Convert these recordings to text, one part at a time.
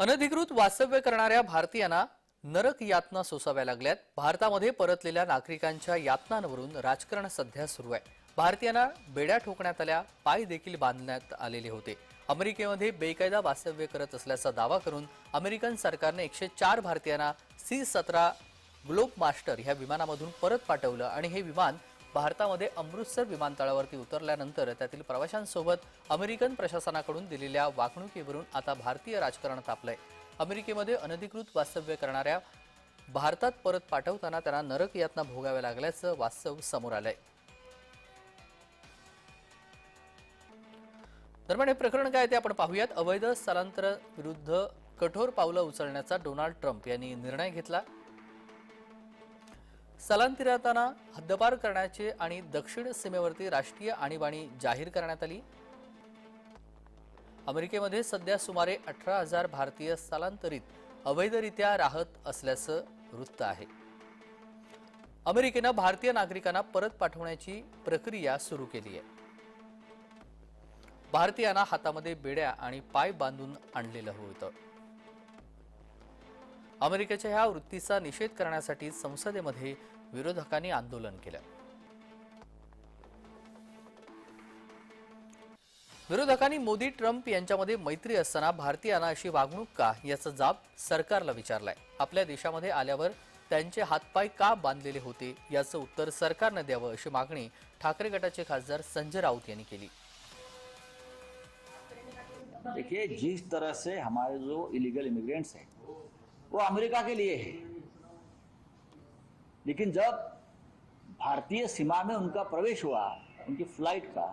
अनधिकृत वास्तव्य करणाऱ्या भारतीयांना नरक यातना सोसाव्या लागल्यात. भारतामध्ये परतलेल्या नागरिकांच्या यातनांवरून राजकारण सध्या सुरू आहे. भारतीयांना बेड्या ठोकण्यात आल्या पाय देखील बांधण्यात आलेले होते. अमेरिकेमध्ये बेकायदा वास्तव्य करत असल्याचा दावा करून अमेरिकन सरकारने एकशे चार भारतीयांना सी सतरा ग्लोब मास्टर ह्या विमानामधून परत पाठवलं आणि हे विमान भारतामध्ये अमृतसर विमानतळावरती उतरल्यानंतर त्यातील प्रवाशांसोबत अमेरिकन प्रशासनाकडून दिलेल्या वागणुकीवरून आता भारतीय राजकारण तापलंय. अमेरिकेमध्ये अनधिकृत वास्तव्य करणाऱ्या भारतात परत पाठवताना त्यांना नरक यातना भोगाव्या लागल्याचं वास्तव समोर आलंय. दरम्यान हे प्रकरण काय ते आपण पाहूयात. अवैध स्थलांतर विरुद्ध कठोर पावलं उचलण्याचा डोनाल्ड ट्रम्प यांनी निर्णय घेतला. स्थलांतरितांना हद्दपार करण्याचे आणि दक्षिण सीमेवरती राष्ट्रीय आणीबाणी जाहीर करण्यात आली. अमेरिकेमध्ये सध्या सुमारे अठरा हजार भारतीय स्थलांतरित अवैधरित्या राहत असल्याचं वृत्त आहे. अमेरिकेनं भारतीय नागरिकांना परत पाठवण्याची प्रक्रिया सुरू केली आहे. भारतीयांना हातामध्ये बेड्या आणि पाय बांधून आणलेलं होतं. अमेरिकेच्या ह्या वृत्तीचा निषेध करण्यासाठी संसदेमध्ये विरोधकांनी आंदोलन केलं. विरोधकांनी मोदी ट्रम्प यांच्यामध्ये मैत्री असताना भारतीयांना अशी वागणूक का याचा जाब सरकारला विचारलाय. आपल्या देशामध्ये आल्यावर त्यांचे हातपाय का बांधलेले होते याचं उत्तर सरकारनं द्यावं अशी मागणी ठाकरे गटाचे खासदार संजय राऊत यांनी केली. देखिए जिस तरह से हमारे जो इलीगल इमिग्रेंट्स हैं वो अमेरिका के लिए है। लेकिन जब भारतीय सीमा में उनका प्रवेश हुआ, उनकी फ़्लाइट का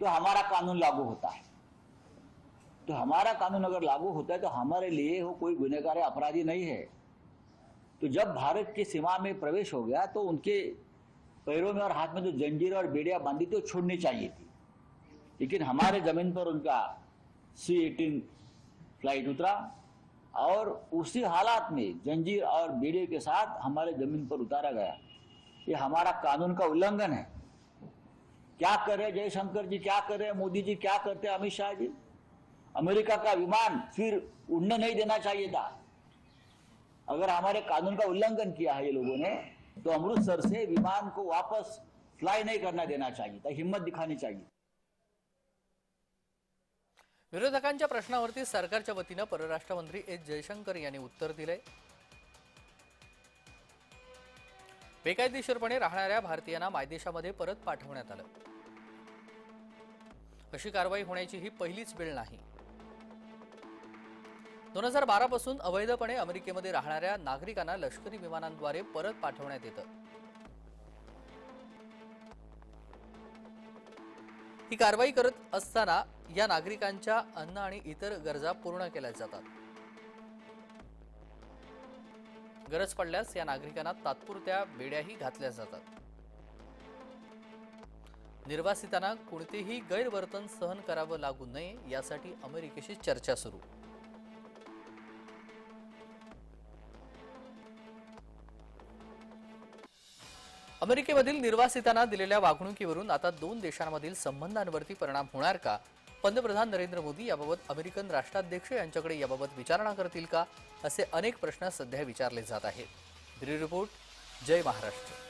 तो हमारा कानून लागू होता है। तो हमारा कानून अगर लागू होता है तो हमारे लिए वो कोई गुनहगार अपराधी नहीं है। तो जब भारत की सीमा में प्रवेश हो गया तो उनके पैरों में और हाथ में जो जंजीर और बेड़ियाँ बांधी थी, वो छोड़नी चाहिए थी। लेकिन हमारे ज़मीन पर उनका सी एटीन फ़्लाइट उतरा और उसी हालात में जंजीर और बेड़े के साथ हमारे ज़मीन पर उतारा गया। ये हमारा कानून का उल्लंघन है। क्या कर रहे जयशंकर जी, क्या कर रहे मोदी जी, क्या करते अमित शाह जी? अमेरिका का विमान फिर उड़ने नहीं देना चाहिए था। अगर हमारे कानून का उल्लंघन किया है ये लोगों ने तो अमृतसर से विमान को वापस फ्लाई नहीं करना देना चाहिए था, हिम्मत दिखानी चाहिए। विरोधकांच्या प्रश्नावरती सरकारच्या वतीनं परराष्ट्र मंत्री एस जयशंकर यांनी उत्तर दिलंय. बेकायदेशीरपणे राहणाऱ्या भारतीयांना मायदेशामध्ये परत पाठवण्यात आलं. अशी कारवाई होण्याची ही पहिलीच वेळ नाही. दोन हजार बारा पासून अवैधपणे अमेरिकेमध्ये राहणाऱ्या नागरिकांना लष्करी विमानांद्वारे परत पाठवण्यात येतं. ही कारवाई करत असताना या नागरिकांच्या अन्न आणि इतर गरजा पूर्ण केल्या जातात. गरज पडल्यास या नागरिकांना तात्पुरत्या बेड्याही घातल्या जातात. निर्वासितांना कोणतेही गैरवर्तन सहन करावं लागू नये यासाठी अमेरिकेशी चर्चा सुरू. अमेरिकेमधील निर्वासितांना दिलेल्या वागणुकीवरून आता दोन देशांमधील संबंधांवरती परिणाम होणार का? पंतप्रधान नरेंद्र मोदी याबाबत अमेरिकन राष्ट्राध्यक्ष यांच्याकडे याबाबत विचारणा करतील का? असे अनेक प्रश्न सध्या विचारले जात आहेत. ब्युरो रिपोर्ट जय महाराष्ट्र.